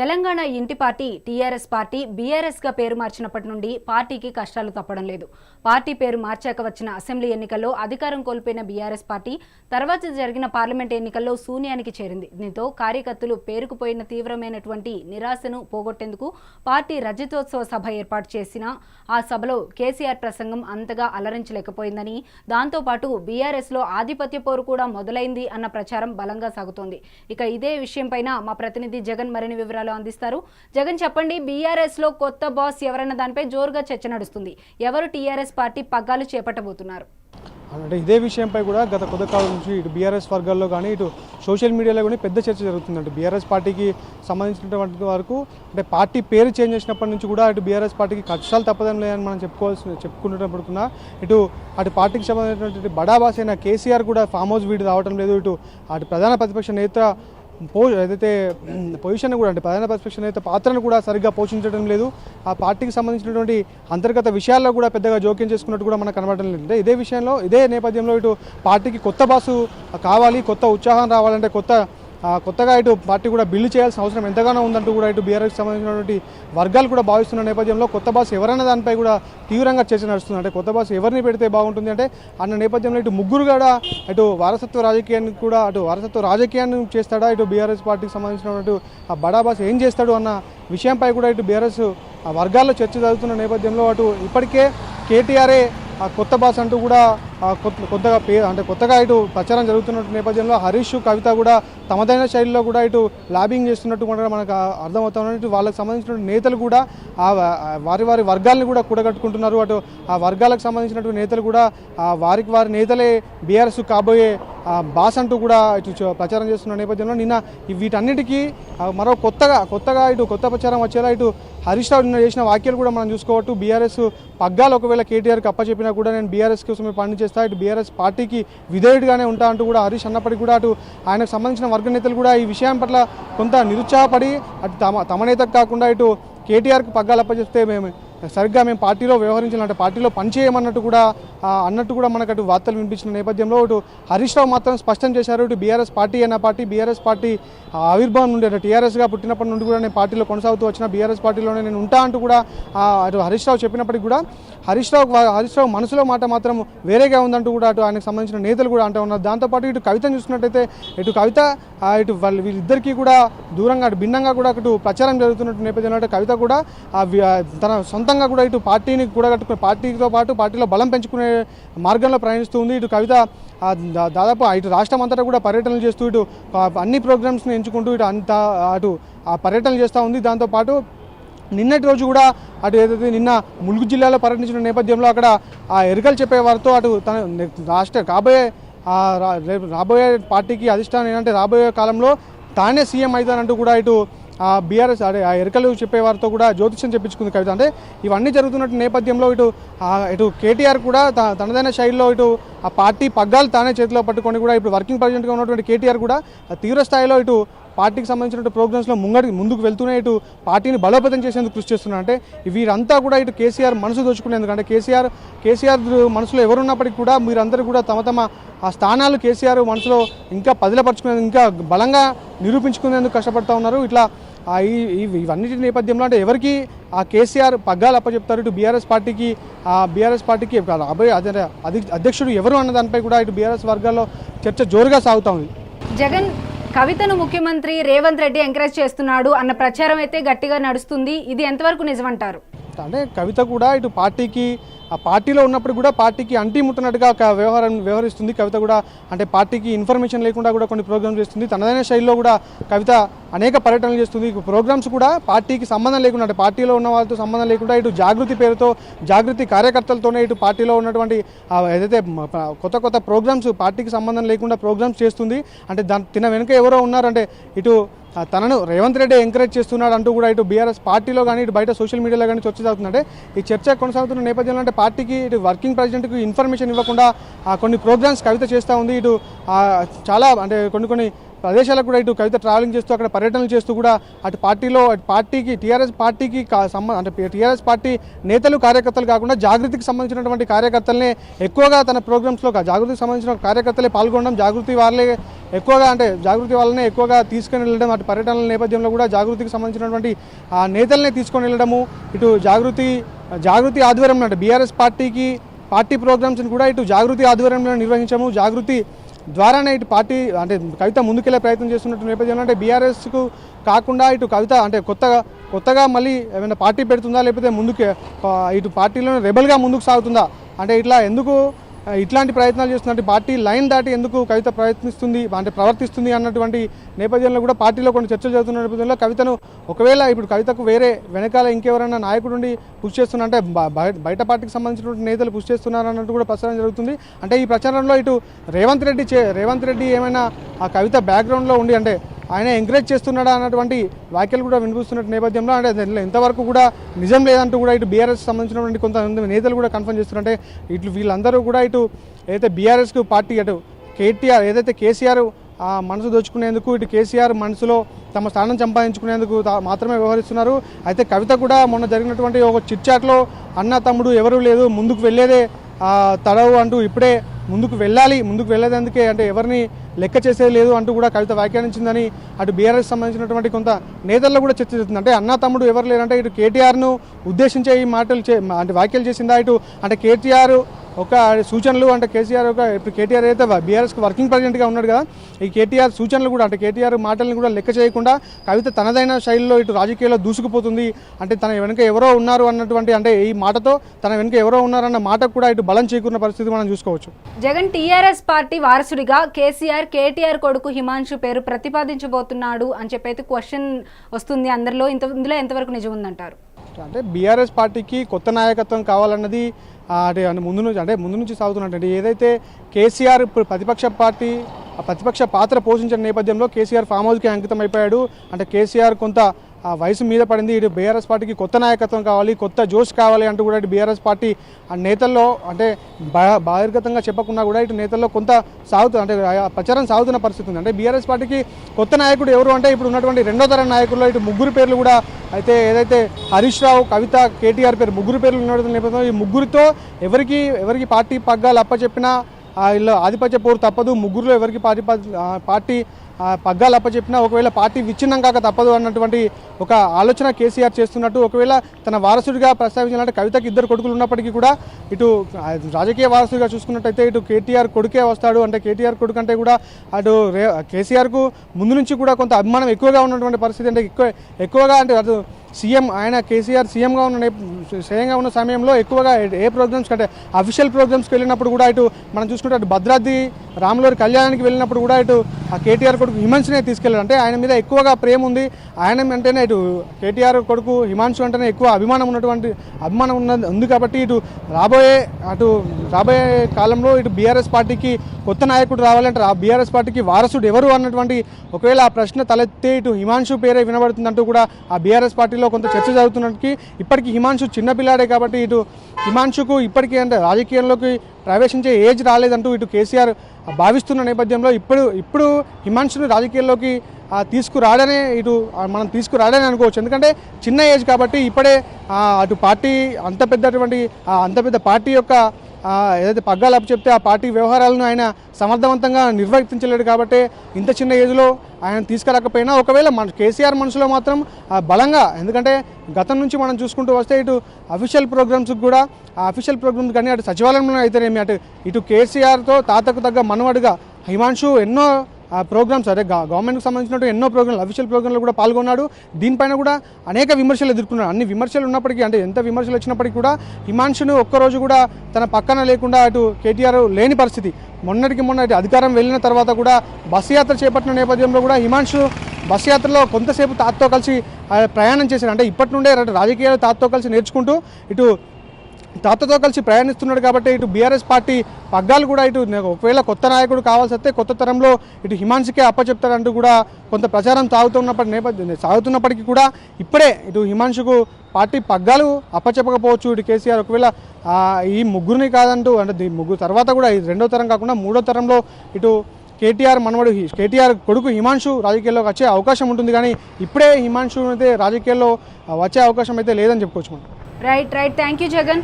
తెలంగాణ ఇంటి party TRS party బీఆర్ఎస్గా పేరు మార్చినప్పటి నుండి పార్టీకి కష్టాలు తప్పడం లేదు. పార్టీ పేరు మార్చాక వచ్చిన అసెంబ్లీ ఎన్నికల్లో అధికారం కోల్పోయిన బీఆర్ఎస్ పార్టీ తర్వాత జరిగిన పార్లమెంట్ ఎన్నికల్లో శూన్యానికి చేరింది. దీంతో కార్యకర్తలు పేరుకుపోయిన తీవ్రమైనటువంటి నిరాశను పోగొట్టేందుకు పార్టీ రజతోత్సవ సభ ఏర్పాటు చేసిన ఆ సభలో కేసీఆర్ ప్రసంగం అంతగా అలరించలేకపోయిందని దాంతోపాటు బీఆర్ఎస్లో ఆధిపత్య పోరు కూడా మొదలైంది అన్న ప్రచారం బలంగా సాగుతోంది. ఇక ఇదే విషయంపైన మా ప్రతినిధి జగన్ మరిన్ని వివరాలు అందిస్తారు. జగన్ చెప్పండి బీఆర్ఎస్లో కొత్త బాస్ ఎవరన్న దానిపై జోరుగా చర్చ నడుస్తుంది. ఎవరు టీఆర్ఎస్ పార్టీ పగ్గాలు చేపట్టబోతున్నారు? అంటే ఇదే విషయంపై కూడా గత కొద్ది కాలం నుంచి ఇటు బీఆర్ఎస్ వర్గాల్లో కానీ ఇటు సోషల్ మీడియాలో కానీ పెద్ద చర్చ జరుగుతుందంటే బీఆర్ఎస్ పార్టీకి సంబంధించినటువంటి వరకు అంటే పార్టీ పేరు చేంజ్ చేసినప్పటి నుంచి కూడా ఇటు బీఆర్ఎస్ పార్టీకి కష్టాలు తప్పదని లేదని మనం చెప్పుకోవాల్సి చెప్పుకుంటున్నప్పుడు కూడా ఇటు అటు పార్టీకి సంబంధించినటువంటి బడాబాస్ అయిన కేసీఆర్ కూడా ఫామ్ హౌస్ వీడి రావడం లేదు. ఇటు అటు ప్రధాన ప్రతిపక్ష నేత పో ఏదైతే పొజిషన్ కూడా అంటే ప్రధాన ప్రతిపక్షం అయితే పాత్రను కూడా సరిగ్గా పోషించడం లేదు ఆ పార్టీకి సంబంధించినటువంటి అంతర్గత విషయాల్లో కూడా పెద్దగా జోక్యం చేసుకున్నట్టు కూడా మనకు కనబడడం లేదు. అంటే ఇదే విషయంలో ఇదే నేపథ్యంలో ఇటు పార్టీకి కొత్త బాసు కావాలి కొత్త ఉత్సాహం రావాలంటే కొత్త కొత్తగా ఇటు పార్టీ కూడా బిల్లు చేయాల్సిన అవసరం ఎంతగానో ఉందంటూ కూడా ఇటు బీఆర్ఎస్కి సంబంధించినటువంటి వర్గాలు కూడా భావిస్తున్న నేపథ్యంలో కొత్త బాస్ ఎవరైనా దానిపై కూడా తీవ్రంగా చర్చ నడుస్తుంది. అంటే కొత్త బాస్ ఎవరిని పెడితే బాగుంటుంది అంటే అన్న నేపథ్యంలో ఇటు ముగ్గురు కూడా ఇటు వారసత్వ రాజకీయాన్ని కూడా అటు వారసత్వ రాజకీయాన్ని చేస్తాడా? ఇటు బీఆర్ఎస్ పార్టీకి సంబంధించినటువంటి ఆ బడా బాస్ ఏం చేస్తాడు అన్న విషయంపై కూడా ఇటు బీఆర్ఎస్ ఆ వర్గాల్లో చర్చ జరుగుతున్న నేపథ్యంలో అటు ఇప్పటికే కేటీఆర్ఏ ఆ కొత్త బాస్ అంటూ కూడా కొత్తగా పే అంటే కొత్తగా ఇటు ప్రచారం జరుగుతున్న నేపథ్యంలో హరీష్ కవిత కూడా తమదైన శైలిలో కూడా ఇటు లాబింగ్ చేస్తున్నట్టు కూడా మనకు అర్థమవుతున్నట్టు ఇటు వాళ్ళకి సంబంధించిన నేతలు కూడా ఆ వారి వారి వర్గాల్ని కూడా కూడగట్టుకుంటున్నారు. అటు ఆ వర్గాలకు సంబంధించినటువంటి నేతలు కూడా ఆ వారికి వారి నేతలే బీఆర్ఎస్ కాబోయే బాస్ అంటూ కూడా ఇటు ప్రచారం చేస్తున్న నేపథ్యంలో నిన్న వీటన్నిటికీ మరో కొత్తగా కొత్తగా ఇటు కొత్త ప్రచారం వచ్చేలా ఇటు హరీష్ రావు నిన్న చేసిన వ్యాఖ్యలు కూడా మనం చూసుకోవచ్చు. బీఆర్ఎస్ పగ్గాలు ఒకవేళ కేటీఆర్కి అప్పచెప్పినా కూడా నేను బీఆర్ఎస్ కోసమే చేస్తా ఇటు బీఆర్ఎస్ పార్టీకి విధేయుడిగానే ఉంటా అంటూ కూడా హరీష్ అన్నప్పటికీ కూడా అటు ఆయనకు సంబంధించిన వర్గ నేతలు కూడా ఈ విషయం పట్ల కొంత నిరుత్సాహపడి అటు తమ తమ నేతకు కాకుండా ఇటు కేటీఆర్కి పగ్గాలు అప్పచెప్తే మేము సరిగ్గా మేము పార్టీలో వ్యవహరించాలంటే పార్టీలో పనిచేయమన్నట్టు కూడా అన్నట్టు కూడా మనకు అటు వార్తలు వినిపించిన నేపథ్యంలో ఇటు హరీష్ రావు మాత్రం స్పష్టం చేశారు. ఇటు బీఆర్ఎస్ పార్టీ అయిన పార్టీ బీఆర్ఎస్ పార్టీ ఆవిర్భావం నుండి అటు టీఆర్ఎస్గా పుట్టినప్పటి నుండి కూడా నేను పార్టీలో కొనసాగుతూ వచ్చిన బీఆర్ఎస్ పార్టీలోనే నేను ఉంటా అంటూ కూడా అటు హరీష్ రావు చెప్పినప్పటికీ కూడా హరీష్ రావు హరీష్ రావు మనసులో మాట మాత్రం వేరేగా ఉందంటూ కూడా అటు ఆయనకు సంబంధించిన నేతలు కూడా అంటూ ఉన్నారు. దాంతోపాటు ఇటు కవితను చూసినట్టయితే ఇటు కవిత ఇటు వాళ్ళు వీళ్ళిద్దరికీ కూడా దూరంగా అటు భిన్నంగా కూడా అటు ప్రచారం జరుగుతున్నట్టు నేపథ్యంలో కవిత కూడా తన సొంత సొంతంగా కూడా ఇటు పార్టీని కూడా కట్టుకునే పార్టీతో పాటు పార్టీలో బలం పెంచుకునే మార్గంలో ప్రయాణిస్తూ ఉంది. ఇటు కవిత దాదాపు ఇటు రాష్ట్రం అంతటా కూడా పర్యటనలు చేస్తూ ఇటు అన్ని ప్రోగ్రామ్స్ని ఎంచుకుంటూ ఇటు అంత అటు పర్యటనలు చేస్తూ ఉంది. దాంతోపాటు నిన్నటి రోజు కూడా అటు ఏదైతే నిన్న ములుగు జిల్లాలో పర్యటించిన నేపథ్యంలో అక్కడ ఆ ఎరుకలు చెప్పే వారితో అటు తన రాష్ట్ర కాబోయే రేపు రాబోయే పార్టీకి అధిష్టానం ఏంటంటే రాబోయే కాలంలో తానే సీఎం అవుతానంటూ కూడా ఇటు బీఆర్ఎస్ అదే ఆ ఎరుకలు చెప్పేవారితో కూడా జ్యోతిష్యం చెప్పించుకుంది కవిత. అంటే ఇవన్నీ జరుగుతున్న నేపథ్యంలో ఇటు ఇటు కేటీఆర్ కూడా తనదైన శైలిలో ఇటు ఆ పార్టీ పగ్గాలు తానే చేతిలో పట్టుకొని కూడా ఇప్పుడు వర్కింగ్ ప్రెసిడెంట్గా ఉన్నటువంటి కేటీఆర్ కూడా తీవ్ర స్థాయిలో ఇటు పార్టీకి సంబంధించిన ప్రోగ్రామ్స్లో ముంగడి ముందుకు వెళ్తూనే ఇటు పార్టీని బలోపేతం చేసేందుకు కృషి చేస్తున్నారు. అంటే వీరంతా కూడా ఇటు కేసీఆర్ మనసు దోచుకునేందుకు అంటే కేసీఆర్ కేసీఆర్ మనసులో ఎవరున్నప్పటికీ కూడా మీరందరూ కూడా తమ తమ ఆ స్థానాలు కేసీఆర్ మనసులో ఇంకా పదిలపరుచుకునేందుకు ఇంకా బలంగా నిరూపించుకునేందుకు కష్టపడుతూ ఉన్నారు. ఇట్లా ఇవన్నిటి నేపథ్యంలో అంటే ఎవరికి ఆ కేసీఆర్ పగ్గాలు అప్పచెప్తారు ఇటు బీఆర్ఎస్ పార్టీకి ఆ బీఆర్ఎస్ పార్టీకి అభయ అదే అధ్యక్షుడు ఎవరు అన్న దానిపై కూడా ఇటు బీఆర్ఎస్ వర్గాల్లో చర్చ జోరుగా సాగుతా ఉంది. జగన్ కవితను ముఖ్యమంత్రి రేవంత్ రెడ్డి ఎంకరేజ్ చేస్తున్నాడు అన్న ప్రచారం అయితే గట్టిగా నడుస్తుంది. ఇది ఎంతవరకు నిజమంటారు? అంటే కవిత కూడా ఇటు పార్టీకి ఆ పార్టీలో ఉన్నప్పుడు కూడా పార్టీకి అంటీ ముట్టనట్టుగా ఒక వ్యవహారం వ్యవహరిస్తుంది. కవిత కూడా అంటే పార్టీకి ఇన్ఫర్మేషన్ లేకుండా కూడా కొన్ని ప్రోగ్రామ్స్ చేస్తుంది. తనదైన శైలిలో కూడా కవిత అనేక పర్యటనలు చేస్తుంది. ప్రోగ్రామ్స్ కూడా పార్టీకి సంబంధం లేకుండా అంటే పార్టీలో ఉన్న వాళ్ళతో సంబంధం లేకుండా ఇటు జాగృతి పేరుతో జాగృతి కార్యకర్తలతోనే ఇటు పార్టీలో ఉన్నటువంటి ఏదైతే కొత్త కొత్త ప్రోగ్రామ్స్ పార్టీకి సంబంధం లేకుండా ప్రోగ్రామ్స్ చేస్తుంది. అంటే దాని తిన వెనుక ఎవరో ఉన్నారంటే ఇటు తనను రేవంత్ రెడ్డి ఎంకరేజ్ చేస్తున్నాడు అంటూ కూడా ఇటు బీఆర్ఎస్ పార్టీలో కానీ ఇటు బయట సోషల్ మీడియాలో కానీ చర్చ జరుగుతుందంటే ఈ చర్చ కొనసాగుతున్న నేపథ్యంలో అంటే పార్టీకి ఇటు వర్కింగ్ ప్రెసిడెంట్కి ఇన్ఫర్మేషన్ ఇవ్వకుండా కొన్ని ప్రోగ్రామ్స్ కవిత చేస్తూ ఉంది. ఇటు చాలా అంటే కొన్ని కొన్ని ప్రదేశాలకు కూడా ఇటు కవిత ట్రావెలింగ్ చేస్తూ అక్కడ పర్యటనలు చేస్తూ కూడా అటు పార్టీలో అటు పార్టీకి టీఆర్ఎస్ పార్టీకి సంబంధ అంటే టీఆర్ఎస్ పార్టీ నేతలు కార్యకర్తలు కాకుండా జాగృతికి సంబంధించినటువంటి కార్యకర్తలనే ఎక్కువగా తన ప్రోగ్రామ్స్లో జాగృతికి సంబంధించిన కార్యకర్తలే పాల్గొనడం జాగృతి వాళ్ళే ఎక్కువగా అంటే జాగృతి వల్లనే ఎక్కువగా తీసుకొని వెళ్ళడం అటు పర్యటనల నేపథ్యంలో కూడా జాగృతికి సంబంధించినటువంటి ఆ నేతలనే తీసుకొని వెళ్ళడము ఇటు జాగృతి జాగృతి ఆధ్వర్యంలో అంటే బీఆర్ఎస్ పార్టీకి పార్టీ ప్రోగ్రామ్స్ని కూడా ఇటు జాగృతి ఆధ్వర్యంలో నిర్వహించాము. జాగృతి ద్వారానే ఇటు పార్టీ అంటే కవిత ముందుకెళ్ళే ప్రయత్నం చేస్తున్నట్టు నేపథ్యంలో అంటే బీఆర్ఎస్కు కాకుండా ఇటు కవిత అంటే కొత్తగా కొత్తగా మళ్ళీ ఏమైనా పార్టీ పెడుతుందా లేకపోతే ముందుకు ఇటు పార్టీలోనే రెబల్గా ముందుకు సాగుతుందా? అంటే ఇట్లా ఎందుకు ఇట్లాంటి ప్రయత్నాలు చేస్తున్నట్టు పార్టీ లైన్ దాటి ఎందుకు కవిత ప్రయత్నిస్తుంది అంటే ప్రవర్తిస్తుంది అన్నటువంటి నేపథ్యంలో కూడా పార్టీలో కొన్ని చర్చలు జరుగుతున్న నేపథ్యంలో కవితను ఒకవేళ ఇప్పుడు కవితకు వేరే వెనకాల ఇంకెవరైనా నాయకుడు ఉండి పుష్ చేస్తున్నారంటే బయట పార్టీకి సంబంధించినటువంటి నేతలు పుష్ చేస్తున్నారన్నట్టు కూడా ప్రచారం జరుగుతుంది. అంటే ఈ ప్రచారంలో ఇటు రేవంత్ రెడ్డి చే రేవంత్ రెడ్డి ఏమైనా ఆ కవిత బ్యాక్గ్రౌండ్లో ఉండి అంటే ఆయన ఎంకరేజ్ చేస్తున్నాడా అన్నటువంటి వ్యాఖ్యలు కూడా వినిపిస్తున్నట్టు నేపథ్యంలో అంటే ఇంతవరకు ఎంతవరకు కూడా నిజం లేదంటూ కూడా ఇటు బీఆర్ఎస్ సంబంధించినటువంటి కొంతమంది నేతలు కూడా కన్ఫర్మ్ చేస్తున్నారంటే ఇట్లు వీళ్ళందరూ కూడా ఇటు ఏదైతే బీఆర్ఎస్కు పార్టీ అటు కేటీఆర్ ఏదైతే కేసీఆర్ ఆ మనసు దోచుకునేందుకు ఇటు కేసీఆర్ మనసులో తమ స్థానం సంపాదించుకునేందుకు తా- మాత్రమే వ్యవహరిస్తున్నారు. అయితే కవిత కూడా మొన్న జరిగినటువంటి ఒక చిట్చాట్లో అన్న తమ్ముడు ఎవరూ లేదు ముందుకు వెళ్ళేదే తడవు అంటూ ఇప్పుడే ముందుకు వెళ్ళాలి ముందుకు వెళ్ళేదందుకే అంటే ఎవరిని లెక్క చేసేది లేదు అంటూ కూడా కవిత వ్యాఖ్యానించిందని అటు బీఆర్ఎస్ సంబంధించినటువంటి కొంత నేతల్లో కూడా చర్చ జరుగుతుంది. అంటే అన్న తమ్ముడు ఎవరు లేరంటే ఇటు కేటీఆర్ను ఉద్దేశించే ఈ మాటలు చే అంటే వ్యాఖ్యలు చేసిందా ఇటు? అంటే కేటీఆర్ ఒక సూచనలు అంటే కేసీఆర్ ఒక ఇప్పుడు కేటీఆర్ అయితే బీఆర్ఎస్కి వర్కింగ్ ప్రెసిడెంట్గా ఉన్నాడు కదా ఈ కేటీఆర్ సూచనలు కూడా అంటే కేటీఆర్ మాటలను కూడా లెక్క చేయకుండా కవిత తనదైన శైలిలో ఇటు రాజకీయాల్లో దూసుకుపోతుంది. అంటే తన వెనుక ఎవరో ఉన్నారు అన్నటువంటి అంటే ఈ మాటతో తన వెనుక ఎవరో ఉన్నారన్న మాట కూడా ఇటు బలం చేకూరిన పరిస్థితి మనం చూసుకోవచ్చు. జగన్ టీఆర్ఎస్ పార్టీ వారసుడిగా కేసీఆర్ కేటీఆర్ కొడుకు హిమాంశు పేరు ప్రతిపాదించబోతున్నాడు అని చెప్పైతే క్వశ్చన్ వస్తుంది అందరిలో. ఇంత ఇందులో ఎంతవరకు నిజం ఉందంటారు? అంటే బీఆర్ఎస్ పార్టీకి కొత్త నాయకత్వం కావాలన్నది అంటే ముందు నుంచి అంటే ముందు నుంచి సాగుతున్నట్టు ఏదైతే కేసీఆర్ ఇప్పుడు ప్రతిపక్ష పార్టీ ప్రతిపక్ష పాత్ర పోషించిన నేపథ్యంలో కేసీఆర్ ఫామ్ హౌస్కి అంకితం అయిపోయాడు. అంటే కేసీఆర్ కొంత ఆ వయసు మీద పడింది. ఇటు బీఆర్ఎస్ పార్టీకి కొత్త నాయకత్వం కావాలి కొత్త జోష్ కావాలి అంటూ కూడా ఇటు బీఆర్ఎస్ పార్టీ ఆ నేతల్లో అంటే బహిర్గతంగా చెప్పకుండా కూడా ఇటు నేతల్లో కొంత సాగుతుంది అంటే ప్రచారం సాగుతున్న పరిస్థితి ఉంది. అంటే బీఆర్ఎస్ పార్టీకి కొత్త నాయకుడు ఎవరు అంటే ఇప్పుడు ఉన్నటువంటి రెండో తరం నాయకుల్లో ఇటు ముగ్గురు పేర్లు కూడా అయితే ఏదైతే హరీష్ రావు కవిత కేటీఆర్ పేరు ముగ్గురు పేర్లు ఉన్న నేపథ్యంలో ఈ ముగ్గురితో ఎవరికి ఎవరికి పార్టీ పగ్గాలు అప్పచెప్పినా వీళ్ళు ఆధిపత్య పోరు తప్పదు. ముగ్గురులో ఎవరికి పార్టీ పార్టీ పగ్గాలు అప్పచెప్పినా ఒకవేళ పార్టీ విచ్ఛిన్నం కాక తప్పదు అన్నటువంటి ఒక ఆలోచన కేసీఆర్ చేస్తున్నట్టు ఒకవేళ తన వారసుడిగా ప్రస్తావించాలంటే కవితకి ఇద్దరు కొడుకులు ఉన్నప్పటికీ కూడా ఇటు రాజకీయ వారసుడిగా చూసుకున్నట్టయితే ఇటు కేటీఆర్ కొడుకే వస్తాడు. అంటే కేటీఆర్ కొడుకు అంటే కూడా అటు రే కేసీఆర్కు ముందు నుంచి కూడా కొంత అభిమానం ఎక్కువగా ఉన్నటువంటి పరిస్థితి అంటే ఎక్కువ ఎక్కువగా అంటే అటు సీఎం ఆయన కేసీఆర్ సీఎంగా ఉన్న సీఎంగా ఉన్న సమయంలో ఎక్కువగా ఏ- ప్రోగ్రామ్స్ అంటే అఫీషియల్ ప్రోగ్రామ్స్కి వెళ్ళినప్పుడు కూడా ఇటు మనం చూసుకుంటే అటు భద్రాద్రి రాములవారి కళ్యాణానికి వెళ్ళినప్పుడు కూడా ఇటు ఆ కేటీఆర్ కొడుకు హిమాంశునే తీసుకెళ్ళారు అంటే ఆయన మీద ఎక్కువగా ప్రేమ ఉంది. ఆయన అంటేనే ఇటు కేటీఆర్ కొడుకు హిమాంశు అంటేనే ఎక్కువ అభిమానం ఉన్నటువంటి అభిమానం ఉన్నది ఉంది కాబట్టి ఇటు రాబోయే అటు రాబోయే కాలంలో ఇటు బీఆర్ఎస్ పార్టీకి కొత్త నాయకుడు రావాలంటే ఆ బీఆర్ఎస్ పార్టీకి వారసుడు ఎవరు అన్నటువంటి ఒకవేళ ఆ ప్రశ్న తలెత్తే ఇటు హిమాంశు పేరే వినబడుతుందంటూ కూడా ఆ బీఆర్ఎస్ పార్టీ పార్టీలో కొంత చర్చ జరుగుతున్నట్టుకి ఇప్పటికీ హిమాంశు చిన్నపిల్లాడే కాబట్టి ఇటు హిమాంశుకు ఇప్పటికీ అంటే రాజకీయంలోకి ప్రవేశించే ఏజ్ రాలేదంటూ ఇటు కేసీఆర్ భావిస్తున్న నేపథ్యంలో ఇప్పుడు ఇప్పుడు హిమాంశును రాజకీయాల్లోకి తీసుకురాడనే ఇటు మనం తీసుకురాడని అనుకోవచ్చు. ఎందుకంటే చిన్న ఏజ్ కాబట్టి ఇప్పుడే అటు పార్టీ అంత పెద్దటువంటి అంత పెద్ద పార్టీ యొక్క ఏదైతే పగ్గాలు చెప్తే ఆ పార్టీ వ్యవహారాలను ఆయన సమర్థవంతంగా నిర్వర్తించలేడు కాబట్టి ఇంత చిన్న ఏజ్లో ఆయన తీసుకురాకపోయినా ఒకవేళ మన కేసీఆర్ మనసులో మాత్రం బలంగా ఎందుకంటే గతం నుంచి మనం చూసుకుంటూ వస్తే ఇటు అఫీషియల్ ప్రోగ్రామ్స్కి కూడా ఆ అఫీషియల్ ప్రోగ్రామ్స్ కానీ అటు సచివాలయంలో అయితేనేమి అటు ఇటు కేసీఆర్తో తాతకు తగ్గ మనవడుగా హిమాంశు ఎన్నో ప్రోగ్రామ్స్ అదే గవర్నమెంట్కి సంబంధించినట్టు ఎన్నో ప్రోగ్రామ్లు అఫీషియల్ ప్రోగ్రాంలు కూడా పాల్గొన్నాడు. దీనిపైన కూడా అనేక విమర్శలు ఎదుర్కొన్నాడు. అన్ని విమర్శలు ఉన్నప్పటికీ అంటే ఎంత విమర్శలు వచ్చినప్పటికీ కూడా హిమాంశును ఒక్కరోజు కూడా తన పక్కన లేకుండా అటు కేటీఆర్ లేని పరిస్థితి. మొన్నటికి మొన్న అధికారం వెళ్ళిన తర్వాత కూడా బస్సు యాత్ర చేపట్టిన నేపథ్యంలో కూడా హిమాంశు బస్సు యాత్రలో కొంతసేపు తాతతో కలిసి ప్రయాణం చేశారు అంటే ఇప్పటి నుండే రాజకీయాలు తాతతో కలిసి నేర్చుకుంటూ ఇటు తాతతో కలిసి ప్రయాణిస్తున్నాడు కాబట్టి ఇటు బీఆర్ఎస్ పార్టీ పగ్గాలు కూడా ఇటు ఒకవేళ కొత్త నాయకుడు కావాల్సి వస్తే కొత్త తరంలో ఇటు హిమాంశుకే అప్పచెప్తారంటూ కూడా కొంత ప్రచారం సాగుతున్నప్పటి నేపథ్యం సాగుతున్నప్పటికీ కూడా ఇప్పుడే ఇటు హిమాన్షుకు పార్టీ పగ్గాలు అప్పచెప్పకపోవచ్చు ఇటు కేసీఆర్. ఒకవేళ ఈ ముగ్గురిని కాదంటూ అంటే ముగ్గురు తర్వాత కూడా రెండో తరం కాకుండా మూడో తరంలో ఇటు కేటీఆర్ మనవడు కేటీఆర్ కొడుకు హిమాంశు రాజకీయాల్లోకి వచ్చే అవకాశం ఉంటుంది కానీ ఇప్పుడే హిమాంశు అయితే రాజకీయాల్లో వచ్చే అవకాశం అయితే లేదని చెప్పుకోవచ్చు మనం. Right right thank you Jagan